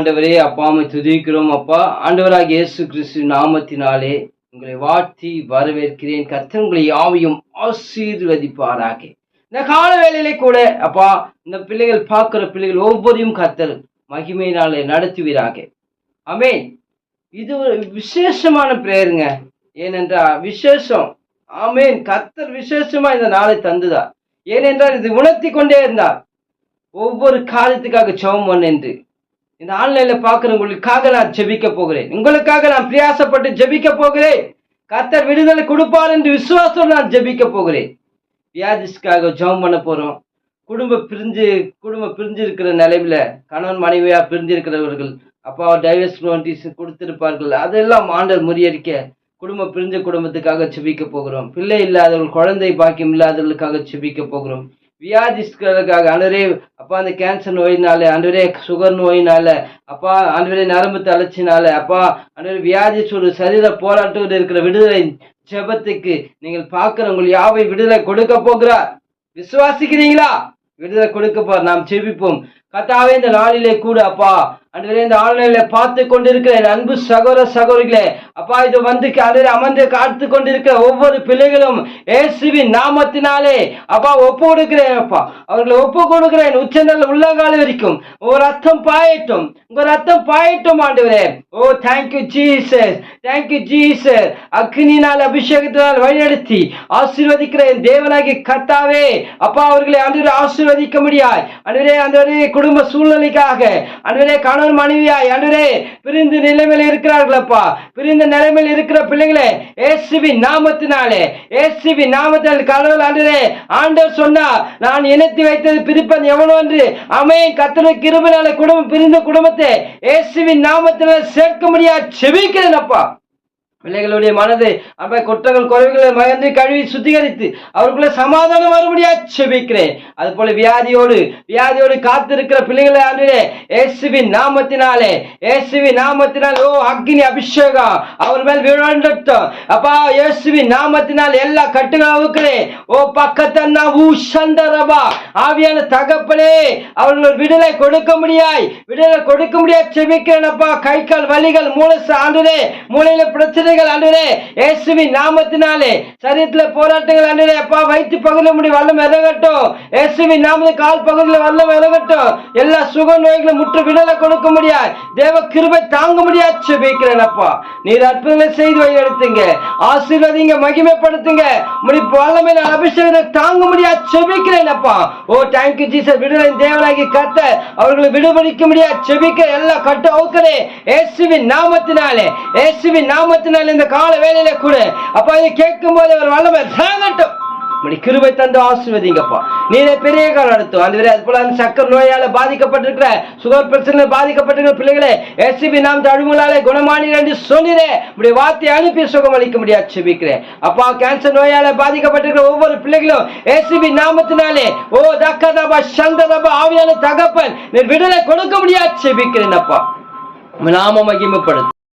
ஆண்டவரே அப்பாமை துதிக்கிறோம் அப்பா. ஆண்டவராக இயேசு கிறிஸ்து நாமத்தினாலே உங்களை வாழ்த்தி வரவேற்கிறேன். கர்த்தன் உங்களை யாவையும் ஆசீர்வதிப்பாராக. இந்த கால வேலையிலே கூட அப்பா இந்த பிள்ளைகள் பார்க்கிற பிள்ளைகள் ஒவ்வொருவரையும் கர்த்தர் மகிமையினாலே நடத்துவீராக. ஆமென். இது ஒரு விசேஷமான பிரேயருங்க. ஏனென்றால் விசேஷம். ஆமேன். கர்த்தர் விசேஷமா இந்த நாளை தந்துதா? ஏனென்றால் இது உணர்த்தி கொண்டே இருந்தார். ஒவ்வொரு காரியத்துக்காக ஜெபம் பண்ணென்று இந்த ஆன்லைன்ல பார்க்குறவங்களுக்காக நான் ஜெபிக்க போகிறேன். உங்களுக்காக நான் பிரியாசப்பட்டு ஜெபிக்க போகிறேன். கத்தர் விடுதலை கொடுப்பார் என்று விசுவாசம் நான் ஜெபிக்க போகிறேன். வியாதிஸ்க்காக ஜெபம் பண்ண போறோம். குடும்ப பிரிஞ்சு குடும்பம் பிரிஞ்சு இருக்கிற நிலையில கணவன் மனைவியா பிரிஞ்சு இருக்கிறவர்கள் அப்பா டைவர்ஸ் நோட்டீஸ் கொடுத்திருப்பார்கள். அதெல்லாம் ஆண்டர் முறியடிக்க குடும்பம் பிரிஞ்ச குடும்பத்துக்காக செபிக்க போகிறோம். பிள்ளை இல்லாதவர்கள் குழந்தை பாக்கியம் இல்லாதவர்களுக்காக செபிக்க போகிறோம். வியாதிஸ்களுக்காக அன்றரே அப்பா அந்த கேன்சர் நோயினால அன்றரே சுகர் நோயினால அப்பா அன்றரே நரம்பு தளர்ச்சினால அப்பா அன்றரே வியாதி ஒரு சரீர போராட்டத்தில் இருக்கிற விடுதலை ஜபத்துக்கு நீங்கள் பார்க்குறவங்க யாவை விடுதலை கொடுக்க போகிறார். விசுவாசிக்கிறீங்களா? விடுதலை கொடுக்க போற நாம் ஜெபிப்போம். கத்தாவே இந்த நாளிலே கூட அப்பா. அன்றுவரே இந்த ஆன்லைன்ல பார்த்து கொண்டிருக்கிற என் அன்பு சகோதர சகோதரிகளே அப்பா இது வந்து அன்றைய அமர்ந்து காத்து கொண்டிருக்கிற ஒவ்வொரு பிள்ளைகளும் ஏசுவின் நாமத்தினாலே அப்பா ஒப்பு கொடுக்கிறேன் அப்பா. அவர்களை ஒப்பு கொடுக்கிறேன் உச்சந்தல் உள்ளங்கால வரைக்கும். ஓ ரத்தம் பாயட்டும். உங்க ரத்தம் பாயட்டும் ஆண்டுவரே. ஓ thank you Jesus thank you Jesus அக்னினால் அபிஷேகத்தினால் வழிநடத்தி ஆசீர்வதிக்கிற என் தேவனாகி கத்தாவே அப்பா அவர்களை அன்று ஆசீர்வதிக்க முடியாது அன்றுவரே அந்த குடும்ப சூழ்நிலைக்காக. அன்றைய கணவன் மனைவியாய் அன்றைய பிரிந்து நிலைமையில் இருக்கிறார்களப்பா. பிரிந்த நிலைமையில் இருக்கிற பிள்ளைகளே ஏசுவி நாமத்தினாலே ஏசுவி நாமத்தினால் கடவுள் அன்றைய ஆண்டவர் சொன்னார் நான் இணைத்து வைத்தது பிரிப்பது எவனோ என்று அமையன் கத்தனை கிருபினால குடும்பம் பிரிந்த குடும்பத்தை ஏசுவின் நாமத்தினால் சேர்க்க முடியாது செபிக்கிறேன் அப்பா பிள்ளைகளுடைய மனதை அப்ப குற்றங்கள் குறைவுகளை மகந்து கழுவி சுத்திகரித்து அவருக்குள்ள சமாதானம் வரும்படியா செபிக்கிறேன் அது போல வியாதியோடு வியாதியோடு காத்திருக்கிற பிள்ளைகளை ஆண்டு இயேசுவின் நாமத்தினாலே இயேசுவின் நாமத்தினால் ஓ அக்னி அபிஷேகம் அவர் மேல் விழண்டட்டும் அப்பா இயேசுவின் நாமத்தினால் எல்லா கட்டுகளும் அவுக்கிறேன் ஓ பக்கத்தன்னா ஊ சந்தரபா ஆவியான தகப்பனே அவர்கள் விடுதலை கொடுக்க முடியாய் விடுதலை கொடுக்க முடியாது செபிக்கிறேன் அப்பா. கை கால் வலிகள் மூளை ஆண்டுதே மூளையில பிரச்சனை பிரச்சனைகள் ஆண்டுதே இயேசுவின் நாமத்தினாலே சரீரத்துல போராட்டங்கள் ஆண்டுதே அப்பா வயிற்று பகுதியில் முடி வல்லம் இறங்கட்டும் இயேசுவின் நாமத்தை கால் பகுதியில் வல்லம் இறங்கட்டும் எல்லா சுக நோய்களும் முற்று விடலை கொடுக்க முடியாது தேவ கிருபை தாங்க முடியாது செபிக்கிறேன் அப்பா. நீர் அற்புதங்களை செய்து வழி எடுத்துங்க ஆசீர்வதிங்க மகிமைப்படுத்துங்க. முடி வல்லமையில அபிஷேகத்தை தாங்க முடியாது செபிக்கிறேன் அப்பா. ஓ தேங்க்யூ ஜீசஸ் விடுதலை தேவனாகி கத்த அவர்களை விடுபடிக்க முடியாது செபிக்க எல்லா கட்டு அவுக்கிறே இயேசுவின் நாமத்தினாலே இயேசுவின் நாமத்தினாலே இந்த கால வேலையில கூட. அப்பா இதை கேட்கும் போது அவர் வல்லமை தாங்கட்டும். உம்முடைய கிருபை தந்து ஆசிர்வதிங்கப்பா. நீரே பெரிய காலம் நடத்தும். அந்த அது போல அந்த சக்கர நோயால பாதிக்கப்பட்டிருக்கிற சுகர் பிரச்சனை பாதிக்கப்பட்டிருக்கிற பிள்ளைகளே எஸ்சிபி நாம் தழுமுலாலே குணமானீர் என்று சொன்னீரே இப்படி வார்த்தை அனுப்பி சுகம் அளிக்க முடியாது செபிக்கிறேன். அப்பா கேன்சர் நோயால பாதிக்கப்பட்டிருக்கிற ஒவ்வொரு பிள்ளைகளும் ஏசிபி நாமத்தினாலே ஓ தக்கதபா சந்ததபா ஆவியான தகப்பன் நீர் விடுதலை கொடுக்க முடியாது செபிக்கிறேன் அப்பா. நாம மகிமைப்படுத்து